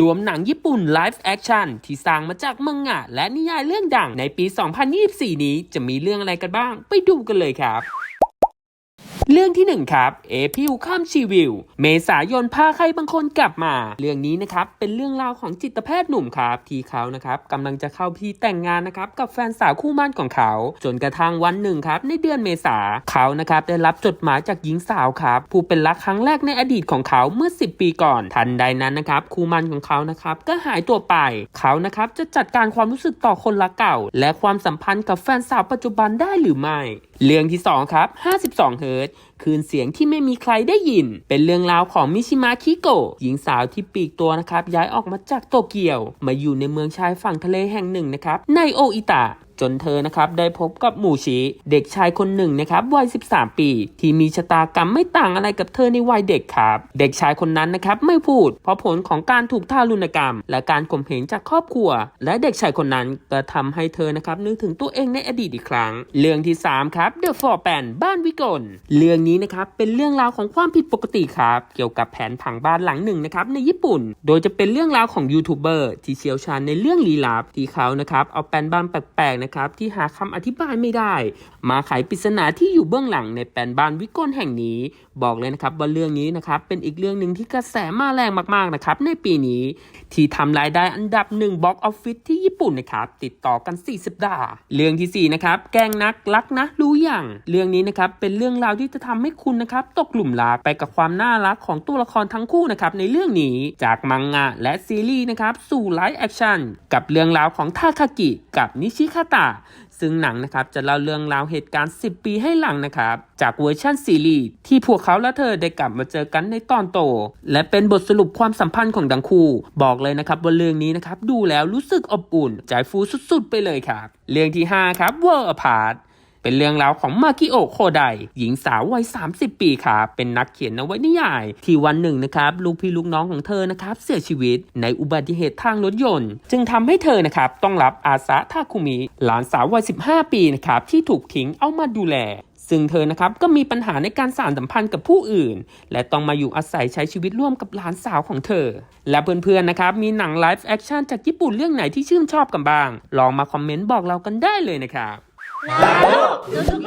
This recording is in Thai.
รวมหนังญี่ปุ่นไลฟ์แอคชั่นที่สร้างมาจากมังงะ และนิยายเรื่องดังในปี 2024 นี้จะมีเรื่องอะไรกันบ้าง ไปดูกันเลยครับ รื่องที่ 1 ครับ เอพิวข้ามชีวิว เมษายนพาใครบางคนกลับมา เรื่องนี้นะครับเป็นเรื่องราวของจิตแพทย์หนุ่มครับ ที่เขานะครับกำลังจะเข้าพิธีแต่งงานนะครับกับแฟนสาวคู่มั่นของเขา จนกระทั่งวันหนึ่งครับในเดือนเมษาเขานะครับได้รับจดหมายจากหญิงสาวครับ ผู้เป็นรักครั้งแรกในอดีตของเขาเมื่อ 10 ปีก่อน ทันใดนั้นนะครับคู่มั่นของเขานะครับก็หายตัวไป เขานะครับจะจัดการความรู้สึกต่อคนรักเก่า และความสัมพันธ์กับแฟนสาวปัจจุบันได้หรือไม่ เรื่องที่2ครับ52เฮิร์ต คืนเสียงที่ไม่มีใครได้ยิน เป็นเรื่องราวของมิชิมะคิโกะหญิงสาวที่ปีกตัวนะครับย้ายออกมาจากโตเกียว มาอยู่ในเมืองชายฝั่งทะเลแห่งหนึ่งนะครับในโออิตะ จนเธอนะครับได้พบกับหมู่ชิเด็กชายคนหนึ่งนะครับวัย 13 ปี ที่มีชะตากรรมไม่ต่างอะไรกับเธอในวัยเด็กครับ เด็กชายคนนั้นนะครับไม่พูด เพราะผลของการถูกทารุณกรรม และการข่มเหงจากครอบครัว และเด็กชายคนนั้นก็ทำให้เธอนะครับนึกถึงตัวเองในอดีตอีกครั้ง เรื่องที่ 3 ครับ The f o r p a n บ้านวิกลเรื่องนี้นะครับเป็นเรื่องราวของความผิดปกติครับเกี่ยวกับแผนผังบ้านหลังหนึ่งนะครับในญี่ปุ่น โดยจะเป็นเรื่องราวของยูทูบเบอร์ที่เชี่ยวชาญในเรื่องลี้ลับที่เขานะครับเอาแปลนบ้านแปลกๆนะครับ ที่หาคำอธิบายไม่ได้ มาไขปริศนาที่อยู่เบื้องหลังในแปลนบ้านวิกลแห่งนี้ บอกเลยนะครับว่าเรื่องนี้นะครับเป็นอีกเรื่องหนึ่งที่กระแสมาแรงมากๆนะครับในปีนี้ ที่ทำรายได้อันดับหนึ่งบ็อกออฟฟิศที่ญี่ปุ่นนะครับติดต่อกัน4สัปดาห์เรื่องทีสี่4นะครับแกงนักรักนะรู้อย่าง เรื่องนี้นะครับเป็นเรื่องราวที่จะทำให้คุณนะครับตกหลุมรักไปกับความน่ารักของตัวละครทั้งคู่นะครับในเรื่องนี้จากมังงะและซีรีส์นะครับสู่ไลฟ์แอคชั่นกับเรื่องราวของทาคากิ กับนิชิคาตะซึ่งหนังนะครับจะเล่าเรื่องราวเหตุการณ์ 10 ปีให้หลังนะครับ จากเวอร์ชันซีรีส์ที่พวกเขาและเธอได้กลับมาเจอกันในตอนโต และเป็นบทสรุปความสัมพันธ์ของทั้งคู่ บอกเลยนะครับว่าเรื่องนี้นะครับดูแล้วรู้สึกอบอุ่น ใจฟูสุดๆ ไปเลยครับ เรื่องที่ 5 ครับเวอร์อพาร์ต เป็นเรื่องราวของมากิโอโคไดหญิงสาววัย 30 ปีครับเป็นนักเขียนนวนิยาย ที่วันหนึ่งนะครับลูกพี่ลูกน้องของเธอนะครับเสียชีวิตในอุบัติเหตุทางรถยนต์ จึงทำให้เธอนะครับต้องรับอาสาทาคุมิ หลานสาววัย 15 ปีนะครับที่ถูกทิ้งเอามาดูแลซึ่งเธอนะครับก็มีปัญหาในการสานสัมพันธ์กับผู้อื่น และต้องมาอยู่อาศัยใช้ชีวิตร่วมกับหลานสาวของเธอ และเพื่อนๆนะครับมีหนังไลฟ์แอคชั่นจากญี่ปุ่นเรื่องไหนที่ชื่นชอบกันบ้าง ลองมาคอมเมนต์บอกเรากันได้เลยนะครับ 나도 노숙